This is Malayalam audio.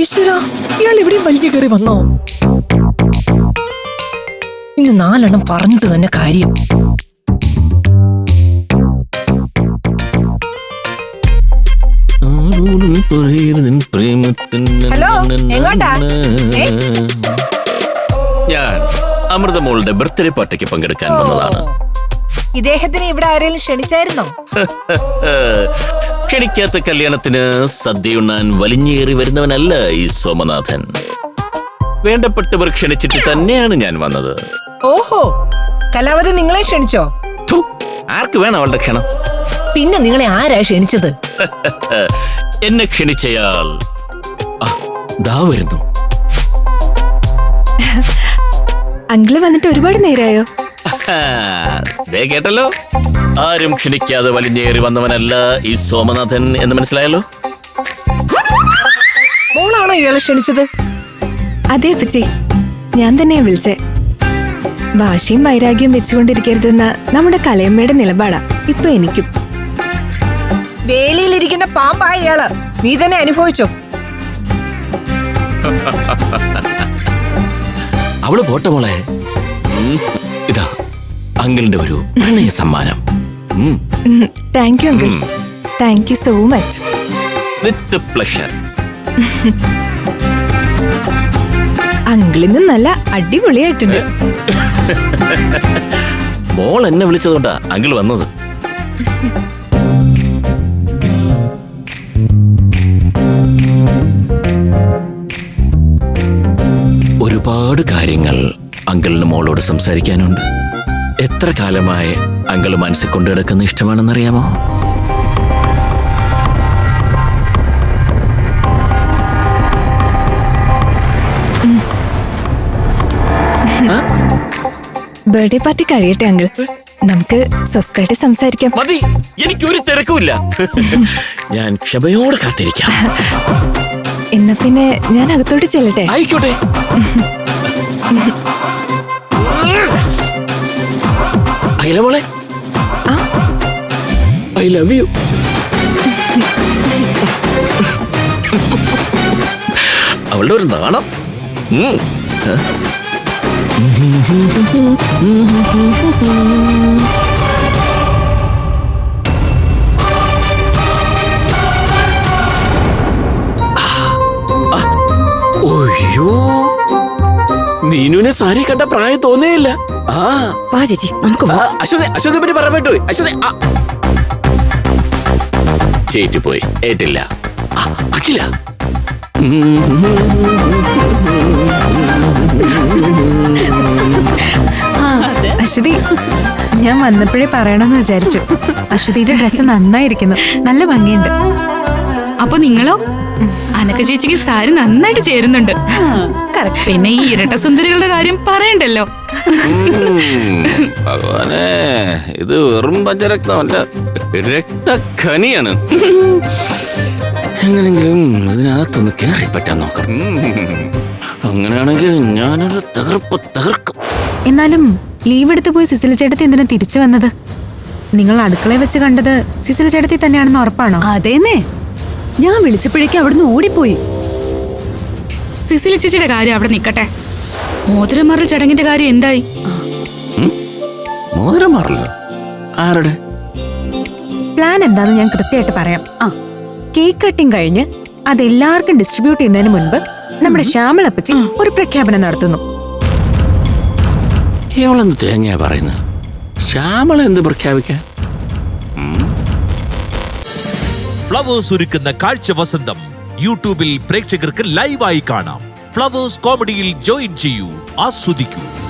ഈശ്വര ഇയാൾ എവിടെയും വലിയ കയറി വന്നോ? ഇന്ന് നാലെണ്ണം പറഞ്ഞിട്ട് തന്നെ കാര്യം. ഹലോ, എങ്ങോട്ടാ? ഏ? ഞാൻ അമൃതമോളുടെ ബർത്ത്ഡേ പാർട്ടിക്ക് പങ്കെടുക്കാൻ വന്നതാണ്. ഇദ്ദേഹത്തിന് ഇവിടെ ആരെങ്കിലും ക്ഷണിച്ചായിരുന്നോ? ക്ഷണിക്കാത്ത കല്യാണത്തിന് സദ്യയുണ്ണാൻ വലിഞ്ഞേറി വരുന്നവനല്ല ഈ സോമനാഥൻ. വേണ്ടപ്പെട്ടവർ ക്ഷണിച്ചിട്ട് തന്നെയാണ് ഞാൻ വന്നത്. ഓഹോ കലാവതി നിങ്ങളെ ക്ഷണിച്ചോ? ഥു, ആർക്ക് വേണം അവളുടെ ക്ഷണം? പിന്നെ നിങ്ങളെ ആരാ ക്ഷണിച്ചത്? എന്നെ ക്ഷണിച്ചയാൾ ആ, ദാ വരുന്നു. അങ്കിൾ വന്നിട്ട് ഒരുപാട് നേരായോ? ആ, ദേ കേട്ടല്ലോ. ആരും ക്ഷണിക്കാതെ വലിഞ്ഞേറി വന്നവനല്ല ഈ സോമനാഥൻ എന്ന് മനസ്സിലായല്ലോ? മോളാണോ ഇയാളെ ക്ഷണിച്ചത്? അതെ അപ്പച്ചി. ഞാൻ തന്നെയാ വിളിച്ചേ. വാശിയും വൈരാഗ്യവും വെച്ചുകൊണ്ടിരിക്കരുതെന്ന നമ്മുടെ കലയമ്മയുടെ നിലപാടാ ഇപ്പൊ എനിക്കും. വേലിയിലിരിക്കുന്ന പാമ്പായ ഇയാൾ. നീ തന്നെ അനുഭവിച്ചോ? അവൾ പോട്ടെ മോളെ. ഇതാ അങ്കിളിന്റെ ഒരു പ്രണയ സമ്മാനം. Thank you uncle thank you so much with pleasure അങ്കിളിന്ന് നല്ല അടിപൊളിയായിട്ടുണ്ട്. മോൾ എന്നെ വിളിച്ചതുകൊണ്ടാ അങ്കിൾ വന്നത്. ഒരുപാട് കാര്യങ്ങൾ അങ്കിളിന് മോളോട് സംസാരിക്കാനുണ്ട്. എത്ര കാലമായി അങ്കിൾ മനസ്സിൽ കൊണ്ടു കിടക്കുന്ന ഇഷ്ടമാണെന്നറിയാമോ? ബർത്ത്ഡേ പാർട്ടി കഴിയട്ടെ അങ്കിൾ. നമുക്ക് സ്വസ്ഥമായിട്ട് സംസാരിക്കാം. മതി. എനിക്കൊരു തിരക്കുമില്ല. ഞാൻ ക്ഷമയോടെ കാത്തിരിക്കാം. എന്നാ പിന്നെ ഞാൻ അകത്തോട്ട് ചെല്ലട്ടെ? ആയിക്കോട്ടെ. അയലമോളെ ആ? ലവ് യു അവളുടെ ഒരു നാണം? ഒയ്യോ നീനുവിനെ സാരി കണ്ട പ്രായം തോന്നേയില്ല. ആ. വാ ചേച്ചി നമുക്ക് അശ്വതി അശ്വതി പറ്റി പറയാൻ പറ്റൂ അശ്വതി ആ. ചേറ്റുപോയി ഏറ്റില്ല. അഖില. അശ്വതി ഞാൻ വന്നപ്പോഴേ പറയണമെന്ന് വിചാരിച്ചു. അശ്വതിയുടെ ഡ്രസ്സ് നന്നായിരിക്കുന്നു. നല്ല ഭംഗിയുണ്ട്. അപ്പൊ നിങ്ങളോ? അനക്ക ചേച്ചിക്ക് സാരി നന്നായിട്ട് ചേരുന്നുണ്ട്. പിന്നെ ഈ ഇരട്ട സുന്ദരികളുടെ കാര്യം പറയണ്ടല്ലോ. ഭഗവാനെ ഇത് വെറും പഞ്ചരക്തമല്ല രക്തഖനിയാണ്. എങ്ങനെങ്കിലും ഇതിനകത്തൊന്ന് കയറി പറ്റാൻ നോക്കണം. അങ്ങനെയാണെങ്കിൽ ഞാനൊരു തകർപ്പ് തകർക്കും. എന്നാലും ലീവ് എടുത്ത് പോയി സിസില ചേട്ടത്തി എന്തിനാ തിരിച്ചു വന്നത്? നിങ്ങൾ അടുക്കളയിൽ വെച്ച് കണ്ടത് സിസില ചേട്ടത്തി തന്നെയാണെന്ന് ഉറപ്പാണോ? അതേന്നെ. ഞാൻ വിളിച്ചപ്പോഴേക്കും അവിടുന്ന് ഓടിപ്പോയി. സിസിലി ചേച്ചിയുടെ കാര്യം അവിടെ നിക്കട്ടെ മോതിരമറൽ ചടങ്ങിന്റെ കാര്യം എന്തായി? മോതിരം മാറില്ല ആരുടെ? പ്ലാൻ എന്താന്ന് ഞാൻ കൃത്യമായിട്ട് പറയാം. ആ. കേക്ക് കട്ടിങ് കഴിഞ്ഞ് അത് എല്ലാവർക്കും ഡിസ്ട്രിബ്യൂട്ട് ചെയ്യുന്നതിന് മുൻപ് നമ്മുടെ ശ്യാമളപ്പച്ചി ഒരു പ്രഖ്യാപനം നടത്തുന്നു. ഇവളെന്ത് തേങ്ങയാ പറയുന്നത് ശ്യാമള എന്ത് പ്രഖ്യാപിക്കാൻ? ഫ്ലവേഴ്സ് ഒരുക്കുന്ന കാഴ്ച വസന്തം യൂട്യൂബിൽ പ്രേക്ഷകർക്ക് ലൈവായി കാണാം. ഫ്ലവേഴ്സ് കോമഡിയിൽ ജോയിൻ ചെയ്യൂ ആസ്വദിക്കൂ.